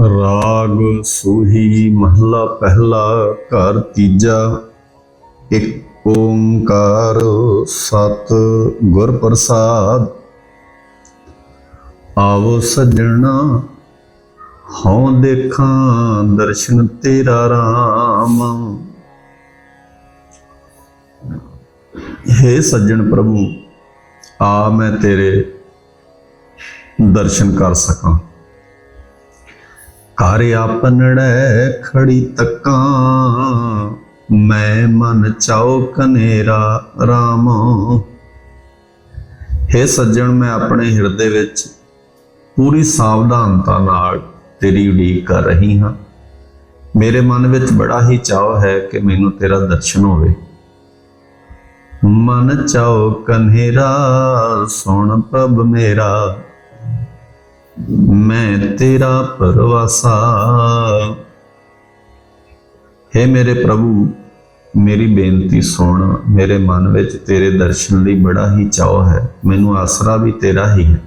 ਰਾਗ ਸੂਹੀ ਮਹਲਾ ਪਹਿਲਾ, ਘਰ ਤੀਜਾ। ਇੱਕ ਓੰਕਾਰ ਸਤ ਗੁਰ ਪ੍ਰਸਾਦ। ਆਵੋ ਸਜਣਾ, ਹਉ ਦੇਖਾਂ ਦਰਸ਼ਨ ਤੇਰਾ ਰਾਮ। ਹੇ ਸੱਜਣ ਪ੍ਰਭੂ, ਆ ਮੈਂ ਤੇਰੇ ਦਰਸ਼ਨ ਕਰ ਸਕਾਂ। ਘਰ ਆਪਨੜੈ ਖੜੀ ਤੱਕਾਂ। ਮੈਂ ਮਨ ਚਾਉ ਕਨੇਰਾ RAM ਹੈ ਸੱਜਣ, ਮੈਂ ਆਪਣੇ ਹਿਰਦੇ ਵਿੱਚ ਪੂਰੀ ਸਾਵਧਾਨਤਾ ਨਾਲ ਤੇਰੀ ਉਡੀਕ ਕਰ ਰਹੀ ਹਾਂ। ਮੇਰੇ ਮਨ ਵਿੱਚ ਬੜਾ ਹੀ ਚਾਅ ਹੈ ਕਿ ਮੈਨੂੰ ਤੇਰਾ ਦਰਸ਼ਨ ਹੋਵੇ। ਮਨ ਚਾਉ ਕਨੇਰਾ ਸੁਣ ਪ੍ਰਭ ਮੇਰਾ। ਮੈਂ ਤੇਰਾ ਪਰਵਾਸਾ। ਹੈ ਮੇਰੇ ਪ੍ਰਭੂ, ਮੇਰੀ ਬੇਨਤੀ ਸੁਣ। ਮੇਰੇ ਮਨ ਵਿੱਚ ਤੇਰੇ ਦਰਸ਼ਨ ਲਈ ਬੜਾ ਹੀ ਚਾਅ ਹੈ। ਮੈਨੂੰ ਆਸਰਾ ਵੀ ਤੇਰਾ ਹੀ ਹੈ।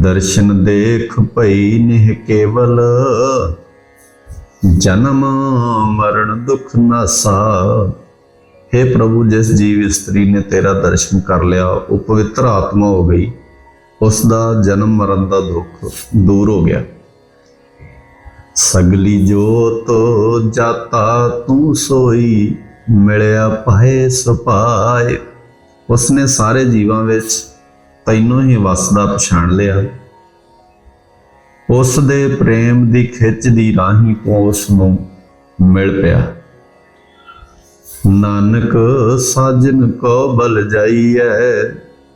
ਦਰਸ਼ਨ ਦੇਖ ਭਈ ਨਿਹ ਕੇਵਲ। ਜਨਮ ਮਰਨ ਦੁਖ ਨਾਸਾ। ਹੈ ਪ੍ਰਭੂ, ਜਿਸ ਜੀਵ ਇਸਤਰੀ ਨੇ ਤੇਰਾ ਦਰਸ਼ਨ ਕਰ ਲਿਆ, ਉਹ ਪਵਿੱਤਰ ਆਤਮਾ ਹੋ ਗਈ। ਉਸ ਦਾ ਜਨਮ ਮਰਨ ਦਾ ਦੁੱਖ ਦੂਰ ਹੋ ਗਿਆ। ਸਗਲੀ ਜੋਤ ਜਾਤਾ ਤੂੰ ਸੋਈ, ਮਿਲਿਆ ਪਾਏ ਸੁਪਾਏ। ਉਸਨੇ ਸਾਰੇ ਜੀਵਾਂ ਵਿੱਚ ਤੈਨੂੰ ਹੀ ਵਸਦਾ ਪਛਾਣ ਲਿਆ। ਉਸ ਦੇ ਪ੍ਰੇਮ ਦੀ ਖਿੱਚ ਦੀ ਰਾਹੀਂ ਤੋਂ ਉਸ ਨੂੰ ਮਿਲ ਪਿਆ। ਨਾਨਕ ਸਾਜਨ ਕੋ ਬਲ ਜਾਈਐ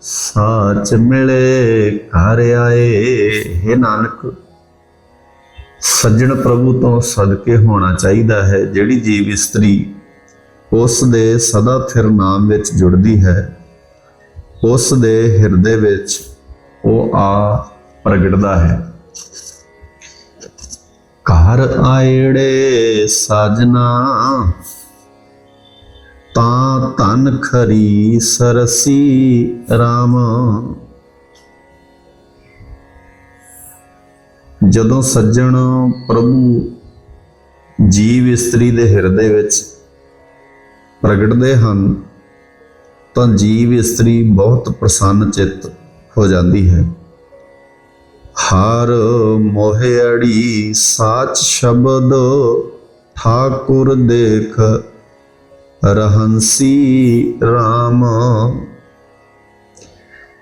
ਸਾਚ ਮਿਲੇ ਘਰ ਆਏ, ਹੈ ਨਾਨਕ। ਸੱਜਣ ਪ੍ਰਭੂ ਤੋਂ ਸਦਕੇ ਹੋਣਾ ਚਾਹੀਦਾ ਹੈ, ਜਿਹੜੀ ਜੀਵ ਇਸਤਰੀ ਉਸ ਦੇ ਸਦਾ ਥਿਰ ਨਾਮ ਵਿੱਚ ਜੁੜਦੀ ਹੈ। ਉਸ ਦੇ ਹਿਰਦੇ ਵਿੱਚ ਉਹ ਆ ਪ੍ਰਗਟਦਾ ਹੈ। ਘਰ ਆਏੜੇ ਸਾਜਨਾ ਤਾਂ ਤਨ ਖਰੀ ਸਰਸੀ RAM ਜਦੋਂ ਸੱਜਣ ਪ੍ਰਭੂ ਜੀਵ ਇਸਤਰੀ ਦੇ ਹਿਰਦੇ ਵਿੱਚ ਪ੍ਰਗਟਦੇ ਹਨ, ਤਾਂ ਜੀਵ ਇਸਤਰੀ ਬਹੁਤ ਪ੍ਰਸੰਨ ਚਿੱਤ ਹੋ ਜਾਂਦੀ ਹੈ। ਹਰ ਮੋਹਿਆੜੀ ਸਾਚ ਸ਼ਬਦ, ਠਾਕੁਰ ਦੇਖ ਰਹੰਸੀ RAM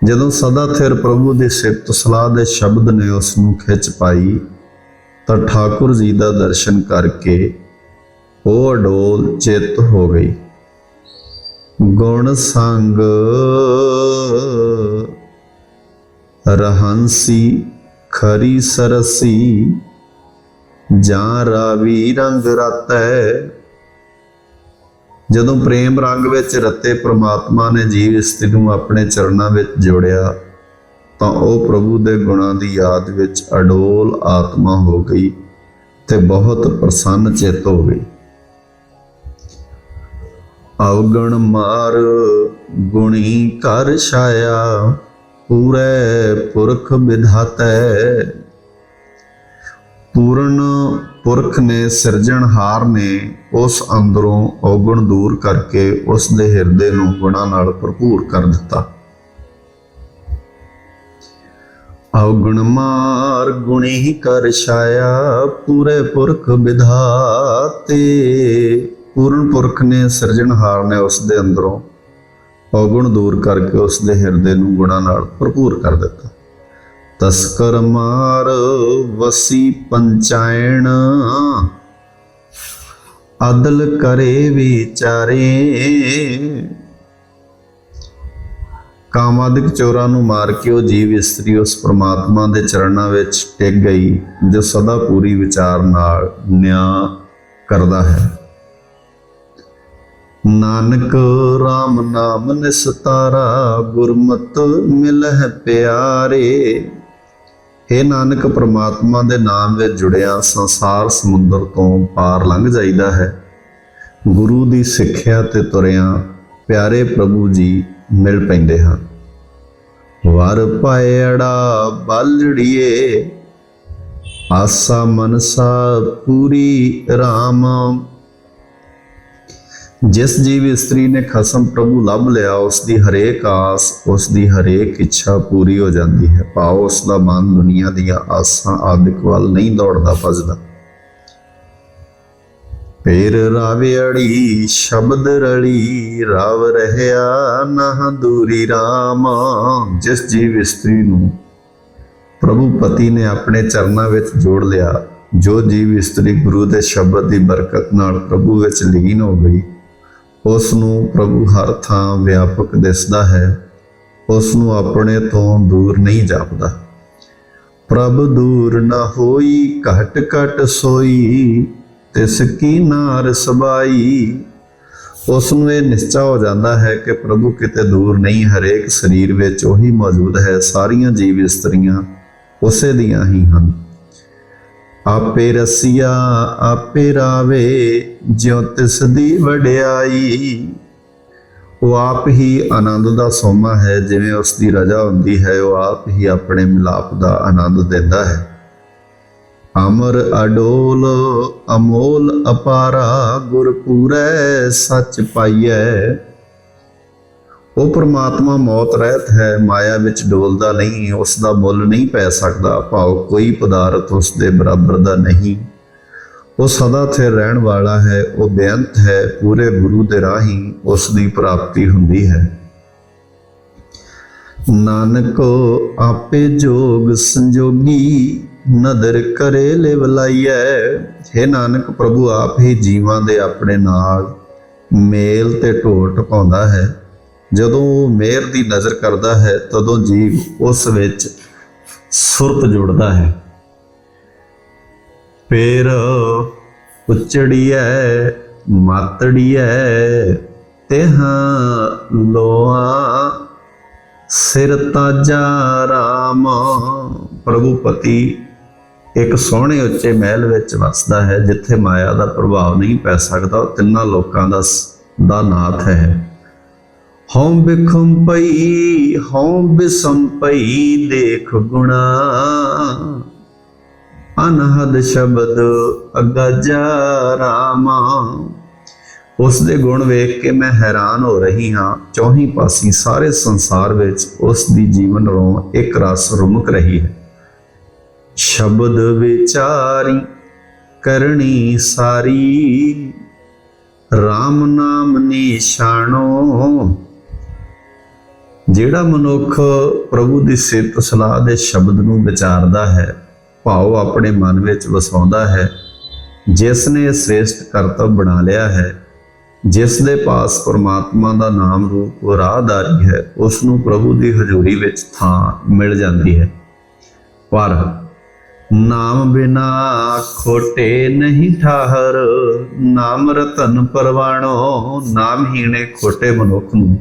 ਜਦੋਂ ਸਦਾ ਥਿਰ ਪ੍ਰਭੂ ਦੇ ਸਿਫਤ ਸਲਾਹ ਦੇ ਸ਼ਬਦ ਨੇ ਉਸ ਨੂੰ ਖਿੱਚ ਪਾਈ, ਤਾਂ ਠਾਕੁਰ ਜੀ ਦਾ ਦਰਸ਼ਨ ਕਰਕੇ ਉਹ ਅਡੋਲ ਚਿੱਤ ਹੋ ਗਈ। ਗੁਣ ਸੰਗ ਰਹੰਸੀ ਖਰੀ ਸਰਸੀ, ਜਾਂ ਰਾਵੀ ਰੰਗ ਰਤੈ ਜਦੋਂ ਪ੍ਰੇਮ ਰੰਗ ਵਿੱਚ ਰਤੇ ਪ੍ਰਮਾਤਮਾ ਨੇ ਜੀਵ ਇਸਤਰੀ ਨੂੰ ਆਪਣੇ ਚਰਨਾਂ ਵਿੱਚ ਜੋੜਿਆ, ਤਾਂ ਉਹ ਪ੍ਰਭੂ ਦੇ ਗੁਣਾਂ ਦੀ ਯਾਦ ਵਿੱਚ ਅਡੋਲ ਆਤਮਾ ਹੋ ਗਈ ਤੇ ਬਹੁਤ ਪ੍ਰਸੰਨ ਚਿੱਤ ਹੋ ਗਈ। ਅਵਗਣ ਮਾਰ ਗੁਣੀ ਕਰ ਛਾਇਆ, ਪੂਰੇ ਪੁਰਖ ਵਿਧਾਤੈ। ਪੂਰਨ ਪੁਰਖ ਨੇ ਸਿਰਜਣਹਾਰ ਨੇ ਉਸ ਅੰਦਰੋਂ ਔਗਣ ਦੂਰ ਕਰਕੇ ਉਸ ਦੇ ਹਿਰਦੇ ਨੂੰ ਗੁਣਾਂ ਨਾਲ ਭਰਪੂਰ ਕਰ ਦਿੱਤਾ। ਔਗਣ ਮਾਰ ਗੁਣੀ ਕਰ ਛਾਇਆ ਪੂਰੇ ਪੁਰਖ ਵਿਧਾਤੇ। ਪੂਰਨ ਪੁਰਖ ਨੇ ਸਿਰਜਣਹਾਰ ਨੇ ਉਸ ਦੇ ਅੰਦਰੋਂ ਔਗਣ ਦੂਰ ਕਰਕੇ ਉਸ ਦੇ ਹਿਰਦੇ ਨੂੰ ਗੁਣਾਂ ਨਾਲ ਭਰਪੂਰ ਕਰ ਦਿੱਤਾ। ਤਸਕਰ ਮਾਰ ਵਸੀ ਪੰਚਾਇਣ। ਅਦਲ ਕਰੇ ਵਿਚਾਰੇ। ਕਾਮਾਦਿਕ ਚੋਰਾਂ ਨੂੰ ਮਾਰ ਕੇ ਉਹ ਜੀਵ ਇਸਤਰੀ ਉਸ ਪ੍ਰਮਾਤਮਾ ਦੇ ਚਰਨਾਂ ਵਿੱਚ ਟਿਕ ਗਈ, ਜੋ ਸਦਾ ਪੂਰੀ ਵਿਚਾਰ ਨਾਲ ਨਿਆਂ ਕਰਦਾ ਹੈ। ਨਾਨਕ RAM ਨਾਮ ਨਿਸਤਾਰਾ, ਗੁਰਮਤ ਮਿਲਹਿ ਪਿਆਰੇ। हे ਨਾਨਕ, ਪ੍ਰਮਾਤਮਾ ਦੇ ਨਾਮ ਵਿੱਚ ਜੁੜਿਆ ਸੰਸਾਰ ਸਮੁੰਦਰ ਤੋਂ ਪਾਰ ਲੰਘ ਜਾਈਦਾ ਹੈ। ਗੁਰੂ ਦੀ ਸਿੱਖਿਆ ਤੇ ਤੁਰਿਆ ਪਿਆਰੇ ਪ੍ਰਭੂ ਜੀ ਮਿਲ ਪੈਂਦੇ ਹਨ। ਵਰ ਪਾਇੜਾ ਬਲੜੀਏ, ਆਸਾ ਮਨਸਾ ਪੂਰੀ RAM ਜਿਸ ਜੀਵ ਇਸਤਰੀ ਨੇ ਖਸਮ ਪ੍ਰਭੂ ਲੱਭ ਲਿਆ, ਉਸ ਦੀ ਹਰੇਕ ਆਸ, ਉਸ ਦੀ ਹਰੇਕ ਇੱਛਾ ਪੂਰੀ ਹੋ ਜਾਂਦੀ ਹੈ। ਭਾਵ ਉਸ ਦਾ ਮਨ ਦੁਨੀਆ ਦੀਆਂ ਆਸਾਂ ਆਦਿਕ ਵੱਲ ਨਹੀਂ ਦੌੜਦਾ, ਭਜਦਾ। ਪੇਰ ਰਾਵੇੜੀ ਸ਼ਬਦ ਰਲੀ ਰਾਵ ਰਹਿਆ ਨਾ ਦੂਰੀ RAM ਜਿਸ ਜੀਵ ਇਸਤਰੀ ਨੂੰ ਪ੍ਰਭੂ ਪਤੀ ਨੇ ਆਪਣੇ ਚਰਨਾਂ ਵਿੱਚ ਜੋੜ ਲਿਆ, ਜੋ ਜੀਵ ਇਸਤਰੀ ਗੁਰੂ ਦੇ ਸ਼ਬਦ ਦੀ ਬਰਕਤ ਨਾਲ ਪ੍ਰਭੂ ਵਿੱਚ ਲੀਨ ਹੋ ਗਈ ਉਸ ਨੂੰ ਪ੍ਰਭੂ ਹਰ ਥਾਂ ਵਿਆਪਕ ਦਿਸਦਾ ਹੈ ਉਸ ਨੂੰ ਆਪਣੇ ਤੋਂ ਦੂਰ ਨਹੀਂ ਜਾਪਦਾ। ਪ੍ਰਭ ਦੂਰ ਨਾ ਹੋਈ, ਘਟ ਘਟ ਸੋਈ, ਤਿਸ ਕੀ ਨਾਰ ਸਬਾਈ। ਉਸ ਨੂੰ ਇਹ ਨਿਸ਼ਚਾ ਹੋ ਜਾਂਦਾ ਹੈ ਕਿ ਪ੍ਰਭੂ ਕਿਤੇ ਦੂਰ ਨਹੀਂ, ਹਰੇਕ ਸਰੀਰ ਵਿੱਚ ਉਹੀ ਮੌਜੂਦ ਹੈ, ਸਾਰੀਆਂ ਜੀਵ ਇਸਤਰੀਆਂ ਉਸੇ ਦੀਆਂ ਹੀ ਹਨ। ਆਪੇ ਰਸੀਆ, ਆਪੇ ਰਾਵੇ, ਜਿਉ ਤਿਸ ਦੀ ਵਡਿਆਈ। ਉਹ ਆਪ ਹੀ ਆਨੰਦ ਦਾ ਸੋਮਾ ਹੈ, ਜਿਵੇਂ ਉਸ ਦੀ ਰਜਾ ਹੁੰਦੀ ਹੈ, ਉਹ ਆਪ ਹੀ ਆਪਣੇ ਮਿਲਾਪ ਦਾ ਆਨੰਦ ਦਿੰਦਾ ਹੈ। ਅਮਰ ਅਡੋਲ, ਅਮੋਲ ਅਪਾਰਾ, ਗੁਰਪੂਰੈ, ਸੱਚ ਪਾਈਐ। ਉਹ ਪਰਮਾਤਮਾ ਮੌਤ ਰਹਿਤ ਹੈ, ਮਾਇਆ ਵਿੱਚ ਡੋਲਦਾ ਨਹੀਂ ਉਸ ਦਾ ਮੁੱਲ ਨਹੀਂ ਪੈ ਸਕਦਾ ਭਾਵ ਕੋਈ ਪਦਾਰਥ ਉਸ ਦੇ ਬਰਾਬਰ ਦਾ ਨਹੀਂ। ਉਹ ਸਦਾ ਸਥਿਰ ਰਹਿਣ ਵਾਲਾ ਹੈ, ਉਹ ਬੇਅੰਤ ਹੈ, ਪੂਰੇ ਗੁਰੂ ਦੇ ਰਾਹੀਂ ਉਸ ਦੀ ਪ੍ਰਾਪਤੀ ਹੁੰਦੀ ਹੈ। ਨਾਨਕੋ, ਆਪੇ ਜੋਗ ਸੰਜੋਗੀ ਨਦਰ ਕਰੇ ਲਿਵ ਲਾਈਐ। ਹੈ ਨਾਨਕ, ਪ੍ਰਭੂ ਆਪ ਹੀ ਜੀਵਾਂ ਦੇ ਆਪਣੇ ਨਾਲ ਮੇਲ ਤੇ ਢੋਟ ਪਾਉਂਦਾ ਹੈ। ਜਦੋਂ ਉਹ ਦੀ ਨਜ਼ਰ ਕਰਦਾ ਹੈ, ਤਦੋਂ ਜੀਵ ਉਸ ਵਿੱਚ ਸੁਰਤ ਜੁੜਦਾ ਹੈ। ਫੇਰ ਉਚੜੀਐ, ਮਾਤੜੀਐ, ਤਹਾਂ ਲੋਆ ਸਿਰ ਤਾਜਾ RAM ਪ੍ਰਭੂ ਪਤੀ ਇੱਕ ਸੋਹਣੇ ਉੱਚੇ ਮਹਿਲ ਵਿੱਚ ਵਸਦਾ ਹੈ, ਜਿੱਥੇ ਮਾਇਆ ਦਾ ਪ੍ਰਭਾਵ ਨਹੀਂ ਪੈ ਸਕਦਾ, ਉਹ ਤਿੰਨਾਂ ਲੋਕਾਂ ਦਾ ਸ- ਦਾ ਨਾਥ ਹੈ। ਹਉ ਬਿਖਮ ਪਈ, ਹਉ ਬਿਸਮ ਪਈ, ਦੇਖ ਗੁਣਾ। ਅਨਹਦ ਸ਼ਬਦ ਅਗਜਾ ਰਾਮਾ। ਉਸ ਦੇ ਗੁਣ ਵੇਖ ਕੇ ਮੈਂ ਹੈਰਾਨ ਹੋ ਰਹੀ ਹਾਂ। ਚੌਹੀ ਪਾਸੀ ਸਾਰੇ ਸੰਸਾਰ ਵਿੱਚ ਉਸ ਦੀ ਜੀਵਨ ਰੋਂ ਇੱਕ ਰਸ ਰੁਮਕ ਰਹੀ ਹੈ। ਸ਼ਬਦ ਵਿਚਾਰੀ ਕਰਨੀ ਸਾਰੀ। RAM ਨਾਮ ਨਿਸ਼ਾਨੋ। ਜਿਹੜਾ ਮਨੁੱਖ ਪ੍ਰਭੂ ਦੀ ਸਿਫਤ, ਸਲਾਹ ਦੇ ਸ਼ਬਦ ਨੂੰ ਵਿਚਾਰਦਾ ਹੈ, ਭਾਵ ਆਪਣੇ ਮਨ ਵਿੱਚ ਵਸਾਉਂਦਾ ਹੈ, ਜਿਸ ਨੇ ਇਹ ਸ੍ਰੇਸ਼ਟ ਕਰਤਵ ਬਣਾ ਲਿਆ ਹੈ, ਜਿਸ ਦੇ ਪਾਸ ਪਰਮਾਤਮਾ ਦਾ ਨਾਮ ਰੂਪ ਰਾਹਦਾਰੀ ਹੈ, ਉਸ ਨੂੰ ਪ੍ਰਭੂ ਦੀ ਹਜ਼ੂਰੀ ਵਿੱਚ ਥਾਂ ਮਿਲ ਜਾਂਦੀ ਹੈ। ਪਰ ਨਾਮ ਬਿਨਾ ਖੋਟੇ ਨਹੀਂ ਠਾਹਰ, ਨਾਮ ਰਤਨ ਪਰਵਾਣੋ ਨਾਮਹੀਣੇ ਖੋਟੇ ਮਨੁੱਖ ਨੂੰ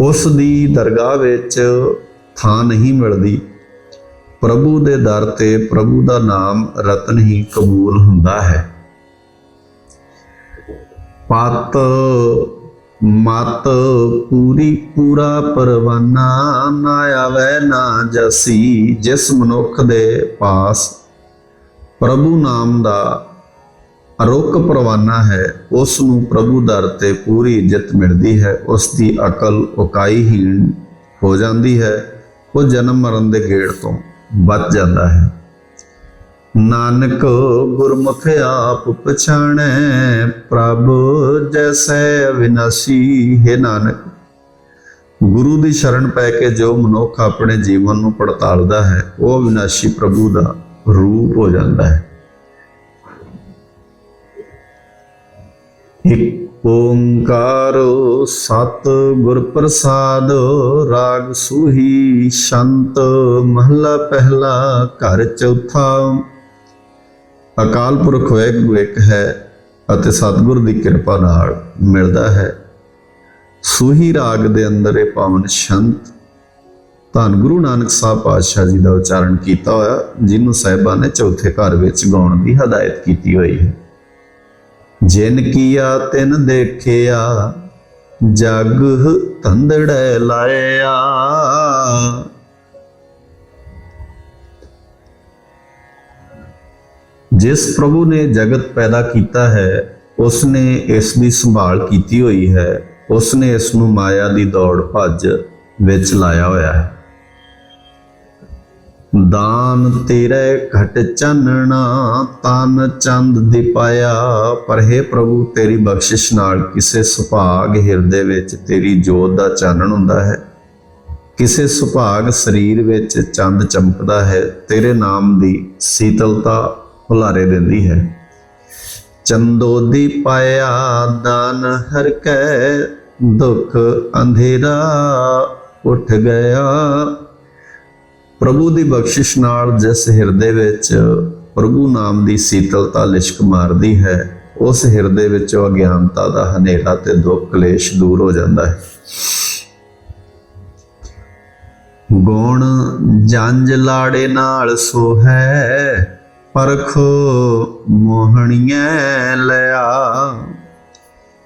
ਉਸ ਦੀ ਦਰਗਾਹ ਵਿੱਚ ਥਾਂ ਨਹੀਂ ਮਿਲਦੀ। ਪ੍ਰਭੂ ਦੇ ਦਰ ਤੇ ਪ੍ਰਭੂ ਦਾ ਨਾਮ ਰਤਨ ਹੀ ਕਬੂਲ ਹੁੰਦਾ ਹੈ। ਪਤ, ਮਤ ਪੂਰੀ, ਪੂਰਾ ਪਰਵਾਨਾ ਨਾ ਆਵੇ, ਨਾ ਜਸੀ, ਜਿਸ ਮਨੁੱਖ ਦੇ ਪਾਸ ਪ੍ਰਭੂ ਨਾਮ ਦਾ ਅਰੋਕ ਪਰਵਾਨਾ ਹੈ, ਉਸ ਨੂੰ ਪ੍ਰਭੂ ਦਰ ਤੇ ਪੂਰੀ ਇੱਜ਼ਤ ਮਿਲਦੀ ਹੈ, ਉਸ ਦੀ ਅਕਲ ਉਕਾਈਹੀਣ ਹੋ ਜਾਂਦੀ ਹੈ, ਉਹ ਜਨਮ ਮਰਨ ਦੇ ਗੇੜ ਤੋਂ ਬਚ ਜਾਂਦਾ ਹੈ। ਨਾਨਕ ਗੁਰਮੁਖ ਆਪ ਪਛਾਣੈ, ਪ੍ਰਭ ਜੈਸੈ ਅਵਿਨਾਸੀ, ਹੈ ਨਾਨਕ। ਗੁਰੂ ਦੀ ਸ਼ਰਨ ਪੈ ਕੇ ਜੋ ਮਨੁੱਖ ਆਪਣੇ ਜੀਵਨ ਨੂੰ ਪੜਤਾਲਦਾ ਹੈ, ਉਹ ਅਵਿਨਾਸ਼ੀ ਪ੍ਰਭੂ ਦਾ ਰੂਪ ਹੋ ਜਾਂਦਾ ਹੈ। ਇਕ ਓੰਕਾਰ ਸਤ ਗੁਰ ਪ੍ਰਸਾਦ, ਰਾਗ ਸੂਹੀ ਸ਼ੰਤ, ਮਹਲਾ ਪਹਿਲਾ ਘਰ ਚੌਥਾ। ਅਕਾਲ ਪੁਰਖ ਵਾਹਿਗੁਰੂ ਇੱਕ ਹੈ ਅਤੇ ਸਤਿਗੁਰ ਦੀ ਕਿਰਪਾ ਨਾਲ ਮਿਲਦਾ ਹੈ। ਸੂਹੀ ਰਾਗ ਦੇ ਅੰਦਰ ਇਹ ਪਾਵਨ ਸ਼ੰਤ ਧੰਨ ਗੁਰੂ ਨਾਨਕ ਸਾਹਿਬ ਪਾਤਸ਼ਾਹ ਜੀ ਦਾ ਉਚਾਰਨ ਕੀਤਾ ਹੋਇਆ, ਜਿਹਨੂੰ ਸਾਹਿਬਾਂ ਨੇ ਚੌਥੇ ਘਰ ਵਿੱਚ ਗਾਉਣ ਦੀ ਹਦਾਇਤ ਕੀਤੀ ਹੋਈ ਹੈ। ਜਿਨ ਕੀਆ ਤਿਨ ਦੇਖਿਆ, ਜਗ ਧੰਦੜੈ ਲਾਇਆ। ਜਿਸ ਪ੍ਰਭੂ ਨੇ ਜਗਤ ਪੈਦਾ ਕੀਤਾ ਹੈ ਉਸ ਨੇ ਇਸ ਦੀ ਸੰਭਾਲ ਕੀਤੀ ਹੋਈ ਹੈ। ਉਸ ਨੇ ਇਸ ਨੂੰ ਮਾਇਆ ਦੀ ਦੌੜ ਭੱਜ ਵਿੱਚ ਲਾਇਆ ਹੋਇਆ ਹੈ। ਦਾਨ ਤੇਰੇ ਘਟ ਚਾਨਣਾ, ਤਨ ਚੰਦ ਦਿਪਾਇਆ ਪਰ ਹੈ ਪ੍ਰਭੂ, ਤੇਰੀ ਬਖਸ਼ਿਸ਼ ਨਾਲ ਕਿਸੇ ਸੁਭਾਗ ਹਿਰਦੇ ਵਿੱਚ ਤੇਰੀ ਜੋਤ ਦਾ ਚਾਨਣ ਹੁੰਦਾ ਹੈ। ਕਿਸੇ ਸੁਭਾਗ ਸਰੀਰ ਵਿੱਚ ਚੰਦ ਚਮਕਦਾ ਹੈ, ਤੇਰੇ ਨਾਮ ਦੀ ਸੀਤਲਤਾ ਹੁਲਾਰੇ ਦਿੰਦੀ ਹੈ। ਚੰਦੋਦੀ ਪਾਇਆ, ਦਾਨ ਹਰ ਕੈ ਦੁਖ ਅੰਧੇਰਾ, ਉੱਠ ਗਿਆ ਪ੍ਰਭੂ ਦੀ ਬਖਸ਼ਿਸ਼ ਨਾਲ ਜਿਸ ਹਿਰਦੇ ਵਿੱਚ ਪ੍ਰਭੂ ਨਾਮ ਦੀ ਸੀਤਲਤਾ ਲਿਸ਼ਕ ਮਾਰਦੀ ਹੈ, ਉਸ ਹਿਰਦੇ ਵਿੱਚੋਂ ਅਗਿਆਨਤਾ ਦਾ ਹਨੇਰਾ ਤੇ ਦੁੱਖ ਕਲੇਸ਼ ਦੂਰ ਹੋ ਜਾਂਦਾ ਹੈ। ਗੁਣ ਜੰਜ ਲਾੜੇ ਨਾਲ ਸੋਹੈ, ਪਰਖੋ ਮੋਹਣੀਐ ਲਿਆ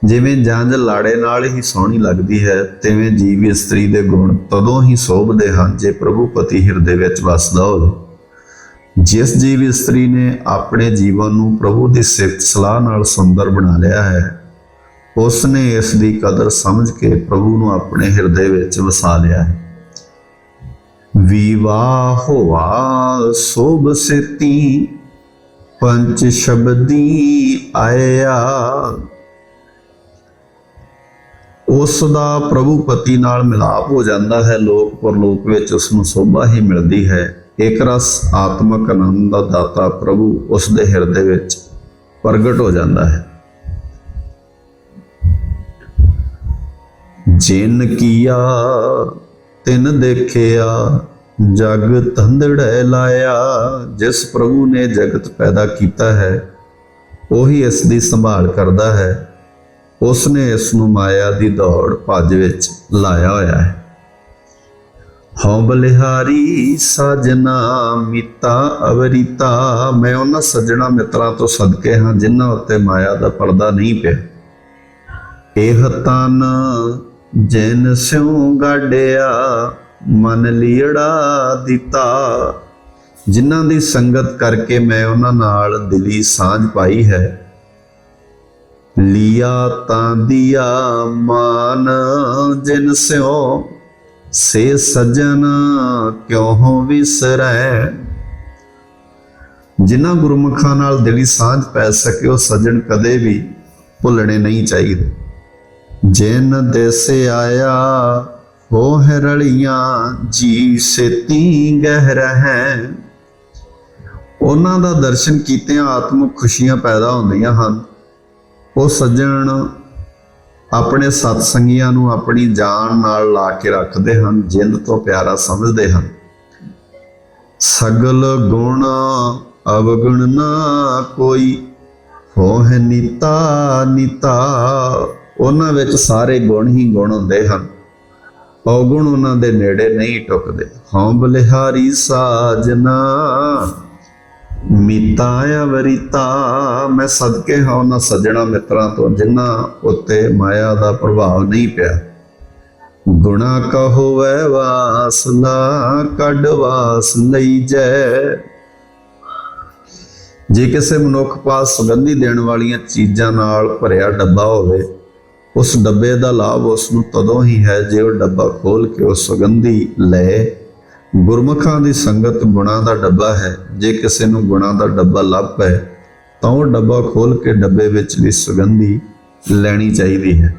ਜਿਵੇਂ ਜੰਜ ਲਾੜੇ ਨਾਲ ਹੀ ਸੋਹਣੀ ਲੱਗਦੀ ਹੈ, ਤਿਵੇਂ ਜੀਵ ਇਸਤਰੀ ਦੇ ਗੁਣ ਤਦੋਂ ਹੀ ਸੋਭਦੇ ਹਨ ਜੇ ਪ੍ਰਭੂ ਪਤੀ ਹਿਰਦੇ ਵਿੱਚ ਵਸਦਾ ਹੋਵੇ। ਜਿਸ ਜੀਵ ਇਸਤਰੀ ਨੇ ਆਪਣੇ ਜੀਵਨ ਨੂੰ ਪ੍ਰਭੂ ਦੀ ਸਿਫਤ ਸਲਾਹ ਨਾਲ ਸੁੰਦਰ ਬਣਾ ਲਿਆ ਹੈ ਉਸ ਨੇ ਇਸ ਦੀ ਕਦਰ ਸਮਝ ਕੇ ਪ੍ਰਭੂ ਨੂੰ ਆਪਣੇ ਹਿਰਦੇ ਵਿੱਚ ਵਸਾ ਲਿਆ ਹੈ। ਵਿਵਾਹ ਹੋਆ ਸੋਭ ਸਿਤੀ ਪੰਚ ਸ਼ਬਦੀ ਆਇਆ। ਉਸ ਦਾ ਪ੍ਰਭੂ ਪਤੀ ਨਾਲ ਮਿਲਾਪ ਹੋ ਜਾਂਦਾ ਹੈ। ਲੋਕ ਪਰਲੋਕ ਵਿੱਚ ਉਸ ਨੂੰ ਸੋਭਾ ਹੀ ਮਿਲਦੀ ਹੈ। ਇੱਕ ਰਸ ਆਤਮਕ ਆਨੰਦ ਦਾ ਦਾਤਾ ਪ੍ਰਭੂ ਉਸ ਦੇ ਹਿਰਦੇ ਵਿੱਚ ਪ੍ਰਗਟ ਹੋ ਜਾਂਦਾ ਹੈ। ਜਿਨ ਕੀਆ, ਤਿਨ ਦੇਖਿਆ, ਜਗ ਤੰਦੜੈ ਲਾਇਆ, ਜਿਸ ਪ੍ਰਭੂ ਨੇ ਜਗਤ ਪੈਦਾ ਕੀਤਾ ਹੈ, ਉਹੀ ਇਸ ਦੀ ਸੰਭਾਲ ਕਰਦਾ ਹੈ। ਉਸ ਨੇ ਇਸ ਨੂੰ ਮਾਇਆ ਦੀ ਦੌੜ ਭੱਜ ਵਿੱਚ ਲਾਇਆ ਹੋਇਆ ਹੈ। ਹਉ ਬਲਿਹਾਰੀ, ਸਾਜਨਾ ਮਿਤਾ, ਅਵਰੀਤਾ, ਮੈਂ ਉਹਨਾਂ ਸੱਜਣਾ ਮਿੱਤਰਾਂ ਤੋਂ ਸਦਕੇ ਹਾਂ ਜਿਨ੍ਹਾਂ ਉੱਤੇ ਮਾਇਆ ਦਾ ਪਰਦਾ ਨਹੀਂ ਪਿਆ। ਇਹ ਤਨ ਜਿਨ ਸਿਉ ਗਾਡਿਆ ਮਨ ਲੀੜਾ ਦਿੱਤਾ। ਜਿਨ੍ਹਾਂ ਦੀ ਸੰਗਤ ਕਰਕੇ ਮੈਂ ਉਹਨਾਂ ਨਾਲ ਦਿਲੀ ਸਾਂਝ ਪਾਈ ਹੈ। ਲਿਆ ਤਾਂ ਦਿਆ ਮਾਨ, ਜਿਨ ਸਿਓ ਸੇ ਸਜਣ ਕਿਉਂ ਵਿਸਰੈ। ਜਿਨ੍ਹਾਂ ਗੁਰਮੁਖਾਂ ਨਾਲ ਦਿਲੀ ਸਾਂਝ ਪੈ ਸਕੇ, ਉਹ ਸੱਜਣ ਕਦੇ ਵੀ ਭੁੱਲਣੇ ਨਹੀਂ ਚਾਹੀਦੇ। ਜਿਨ ਦੇਸੇ ਆਇਆ ਹੋ ਹੈ ਰਲੀਆਂ ਜੀ ਸੇਤੀ ਗਹਿ ਰਹਿ ਉਹਨਾਂ ਦਾ ਦਰਸ਼ਨ ਕੀਤਿਆਂ ਆਤਮਿਕ ਖੁਸ਼ੀਆਂ ਪੈਦਾ ਹੁੰਦੀਆਂ ਹਨ। ਉਹ ਸੱਜਣ ਆਪਣੇ ਸਤ ਸੰਗੀਆਂ ਨੂੰ ਆਪਣੀ ਜਾਨ ਨਾਲ ਲਾ ਕੇ ਰੱਖਦੇ ਹਨ, ਜਿੰਦ ਤੋਂ ਪਿਆਰਾ ਸਮਝਦੇ ਹਨ। ਸਗਲ ਗੁਣ ਅਵਗੁਣ ਨਾ ਕੋਈ ਹੋ ਨਿਤਾ, ਨੀਤਾ। ਉਹਨਾਂ ਵਿੱਚ ਸਾਰੇ ਗੁਣ ਹੀ ਗੁਣ ਹੁੰਦੇ ਹਨ। ਔਗੁਣ ਉਹਨਾਂ ਦੇ ਨੇੜੇ ਨਹੀਂ ਟੁਕਦੇ। ਹਉ ਬਲਿਹਾਰੀ ਸਾਜਨਾ। ਮੀਤਾ ਅਵਰੀਤਾ ਮੈਂ ਸਦਕੇ ਹਾਂ ਉਹਨਾਂ ਸੱਜਣਾ ਮਿੱਤਰਾਂ ਤੋਂ, ਜਿਨ੍ਹਾਂ ਉੱਤੇ ਮਾਇਆ ਦਾ ਪ੍ਰਭਾਵ ਨਹੀਂ ਪਿਆ। ਗੁਣਾ ਕਹੋ ਵਾਸਨਾ ਕੱਢ ਵਾਸ ਲਈ ਜੈ। ਜੇ ਕਿਸੇ ਮਨੁੱਖ ਪਾਸ ਸੁਗੰਧੀ ਦੇਣ ਵਾਲੀਆਂ ਚੀਜ਼ਾਂ ਨਾਲ ਭਰਿਆ ਡੱਬਾ ਹੋਵੇ, ਉਸ ਡੱਬੇ ਦਾ ਲਾਭ ਉਸ ਨੂੰ ਤਦੋਂ ਹੀ ਹੈ ਜੇ ਉਹ ਡੱਬਾ ਖੋਲ ਕੇ ਉਹ ਸੁਗੰਧੀ ਲਏ ਗੁਰਮੁਖਾਂ ਦੀ ਸੰਗਤ ਗੁਣਾ ਦਾ ਡੱਬਾ ਹੈ। ਜੇ ਕਿਸੇ ਨੂੰ ਗੁਣਾ ਦਾ ਡੱਬਾ ਲੱਭ ਹੈ, ਤਾਂ ਉਹ ਡੱਬਾ ਖੋਲ ਕੇ ਡੱਬੇ ਵਿੱਚ ਵੀ ਸੁਗੰਧੀ ਲੈਣੀ ਚਾਹੀਦੀ ਹੈ।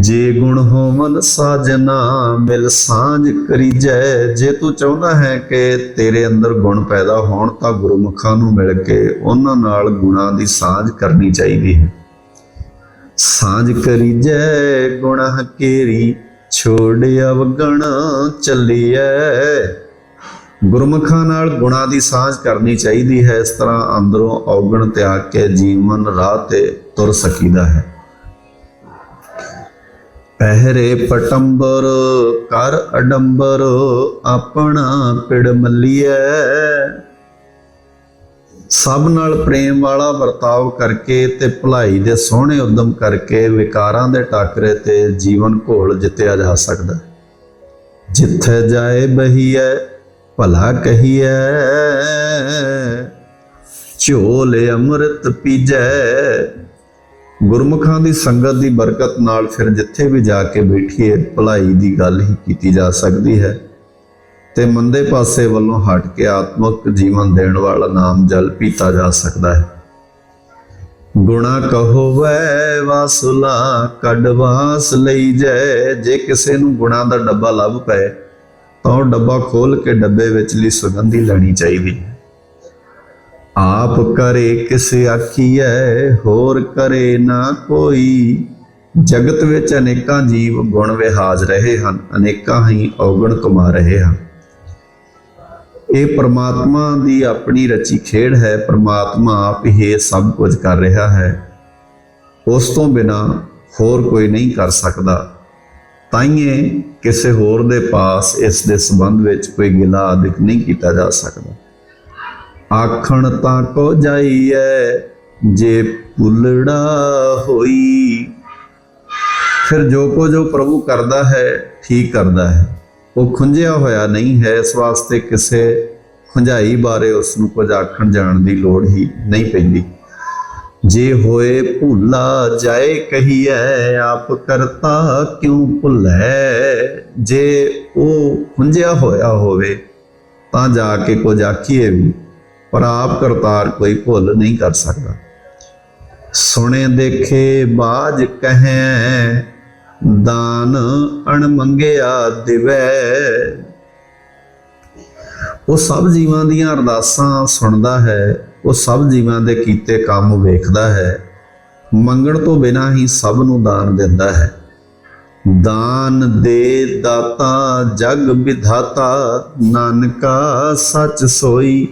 ਜੇ ਗੁਣ ਹੋਵਨ ਸਾਜਨਾ ਮਿਲ ਸਾਂਝ ਕਰੀਜੈ। ਜੇ ਤੂੰ ਚਾਹੁੰਦਾ ਹੈ ਕਿ ਤੇਰੇ ਅੰਦਰ ਗੁਣ ਪੈਦਾ ਹੋਣ, ਤਾਂ ਗੁਰਮੁਖਾਂ ਨੂੰ ਮਿਲ ਕੇ ਉਹਨਾਂ ਨਾਲ ਗੁਣਾਂ ਦੀ ਸਾਂਝ ਕਰਨੀ ਚਾਹੀਦੀ ਹੈ। ਸਾਂਝ ਕਰੀਜੈ, ਗੁਣ ਕੇਰੀ ਛੋੜ ਅਵਗਣ ਚੱਲੀਐ। ਗੁਰਮੁਖਾਂ ਨਾਲ ਗੁਣਾਂ ਦੀ ਸਾਂਝ ਕਰਨੀ ਚਾਹੀਦੀ ਹੈ। ਇਸ ਤਰ੍ਹਾਂ ਅੰਦਰੋਂ ਔਗਣ ਤਿਆਗ ਕੇ ਜੀਵਨ ਰਾਹ ਤੇ ਤੁਰ ਸਕੀਦਾ ਹੈ। ਪਹਿਰੇ ਪਟੰਬਰ ਕਰ ਅਡੰਬਰ ਆਪਣਾ ਪਿੜ ਮੱਲੀਐ। ਸਭ ਨਾਲ ਪ੍ਰੇਮ ਵਾਲਾ ਵਰਤਾਵ ਕਰਕੇ ਤੇ ਭਲਾਈ ਦੇ ਸੋਹਣੇ ਉਦਮ ਕਰਕੇ ਵਿਕਾਰਾਂ ਦੇ ਟਾਕਰੇ ਤੇ ਜੀਵਨ ਘੋਲ ਜਿੱਤਿਆ ਜਾ ਸਕਦਾ ਹੈ। ਜਿੱਥੇ ਜਾਏ ਬਹੀਐ, ਭਲਾ ਕਹੀਐ, ਝੋਲ ਅੰਮ੍ਰਿਤ ਪੀਜੈ ਗੁਰਮੁਖਾਂ ਦੀ ਸੰਗਤ ਦੀ ਬਰਕਤ ਨਾਲ ਫਿਰ ਜਿੱਥੇ ਵੀ ਜਾ ਕੇ ਬੈਠੀਏ, ਭਲਾਈ ਦੀ ਗੱਲ ਹੀ ਕੀਤੀ ਜਾ ਸਕਦੀ ਹੈ ਤੇ ਮੰਦੇ ਪਾਸੇ ਵੱਲੋਂ ਹਟ ਕੇ ਆਤਮਿਕ ਜੀਵਨ ਦੇਣ ਵਾਲਾ ਨਾਮ ਜਲ ਪੀਤਾ ਜਾ ਸਕਦਾ ਹੈ। ਗੁਣਾ ਕਹੋ ਵੈ ਵਾਸੁਲਾ ਕਡਵਾਸ ਲਈ ਜੈ। ਜੇ ਕਿਸੇ ਨੂੰ ਗੁਣਾ ਦਾ ਡੱਬਾ ਲੱਭ ਪਏ, ਤਾਂ ਉਹ ਡੱਬਾ ਖੋਲ ਕੇ ਡੱਬੇ ਵਿਚਲੀ ਸੁਗੰਧੀ ਲੈਣੀ ਚਾਹੀਦੀ ਹੈ। ਆਪ ਕਰੇ ਕਿਸ ਆਖੀਐ, ਹੋਰ ਕਰੇ ਨਾ ਕੋਈ। ਜਗਤ ਵਿੱਚ ਅਨੇਕਾਂ ਜੀਵ ਗੁਣ ਵਿਹਾਜ ਰਹੇ ਹਨ, ਅਨੇਕਾਂ ਹੀ ਔਗਣ ਕਮਾ ਰਹੇ ਹਨ। ਇਹ ਪ੍ਰਮਾਤਮਾ ਦੀ ਆਪਣੀ ਰਚੀ ਖੇਡ ਹੈ। ਪ੍ਰਮਾਤਮਾ ਆਪ ਹੀ ਸਭ ਕੁਝ ਕਰ ਰਿਹਾ ਹੈ। ਉਸ ਤੋਂ ਬਿਨਾ ਹੋਰ ਕੋਈ ਨਹੀਂ ਕਰ ਸਕਦਾ। ਤਾਈਏ ਕਿਸੇ ਹੋਰ ਦੇ ਪਾਸ ਇਸ ਦੇ ਸੰਬੰਧ ਵਿੱਚ ਕੋਈ ਗਿਲਾ ਆਦਿਕ ਨਹੀਂ ਕੀਤਾ ਜਾ ਸਕਦਾ। ਆਖਣ ਤਾਂ ਕੋ ਜਾਈਐ, ਜੇ ਪੁੱਲੜਾ ਹੋਈ, ਫਿਰ ਜੋ ਕੋ ਜੋ ਪ੍ਰਭੂ ਕਰਦਾ ਹੈ, ਠੀਕ ਕਰਦਾ ਹੈ। ਉਹ ਖੁੰਝਿਆ ਹੋਇਆ ਨਹੀਂ ਹੈ, ਇਸ ਵਾਸਤੇ ਕਿਸੇ ਖੁੰਝਾਈ ਬਾਰੇ ਉਸ ਨੂੰ ਕੁਝ ਆਖਣ ਜਾਣ ਦੀ ਲੋੜ ਹੀ ਨਹੀਂ ਪੈਂਦੀ। ਜੇ ਹੋਏ ਭੁੱਲਾ ਜਾਏ ਕਹੀਐ, ਆਪ ਕਰਤਾ ਕਿਉ ਭੁੱਲੈ? ਜੇ ਉਹ ਖੁੰਝਿਆ ਹੋਇਆ ਹੋਵੇ, ਤਾਂ ਜਾ ਕੇ ਕੁਝ ਆਖੀਏ ਵੀ, ਪਰ ਆਪ ਕਰਤਾਰ ਕੋਈ ਭੁੱਲ ਨਹੀਂ ਕਰ ਸਕਦਾ। ਸੁਣੇ ਦੇਖੇ ਬਾਜ ਕਹੈ ਦਾਨ ਅਣਮੰਗਿਆ ਦਿਵੈ। ਉਹ ਸਭ ਜੀਵਾਂ ਦੀਆਂ ਅਰਦਾਸਾਂ ਸੁਣਦਾ ਹੈ, ਉਹ ਸਭ ਜੀਵਾਂ ਦੇ ਕੀਤੇ ਕੰਮ ਵੇਖਦਾ ਹੈ, ਮੰਗਣ ਤੋਂ ਬਿਨਾਂ ਹੀ ਸਭ ਨੂੰ ਦਾਨ ਦਿੰਦਾ ਹੈ। ਦਾਨ ਦੇ ਦਾਤਾ, ਜਗ ਵਿਧਾਤਾ, ਨਾਨਕਾ ਸੱਚ ਸੋਈ।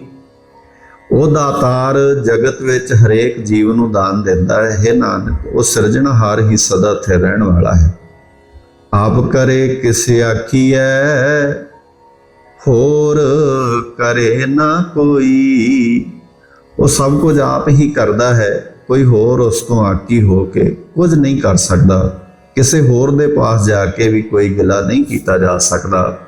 ਉਹ ਦਾਤਾਰ ਜਗਤ ਵਿੱਚ ਹਰੇਕ ਜੀਵ ਨੂੰ ਦਾਨ ਦਿੰਦਾ ਹੈ। ਇਹ ਨਾਨਕ, ਉਹ ਸਿਰਜਣਹਾਰ ਹੀ ਸਦਾ ਥੇ ਰਹਿਣ ਵਾਲਾ ਹੈ। ਆਪ ਕਰੇ ਕਿਸੇ ਆਖੀਐ, ਹੋਰ ਕਰੇ ਨਾ ਕੋਈ। ਉਹ ਸਭ ਕੁਝ ਆਪ ਹੀ ਕਰਦਾ ਹੈ, ਕੋਈ ਹੋਰ ਉਸ ਤੋਂ ਆਕੀ ਹੋ ਕੇ ਕੁਝ ਨਹੀਂ ਕਰ ਸਕਦਾ। ਕਿਸੇ ਹੋਰ ਦੇ ਪਾਸ ਜਾ ਕੇ ਵੀ ਕੋਈ ਗਿਲਾ ਨਹੀਂ ਕੀਤਾ ਜਾ ਸਕਦਾ।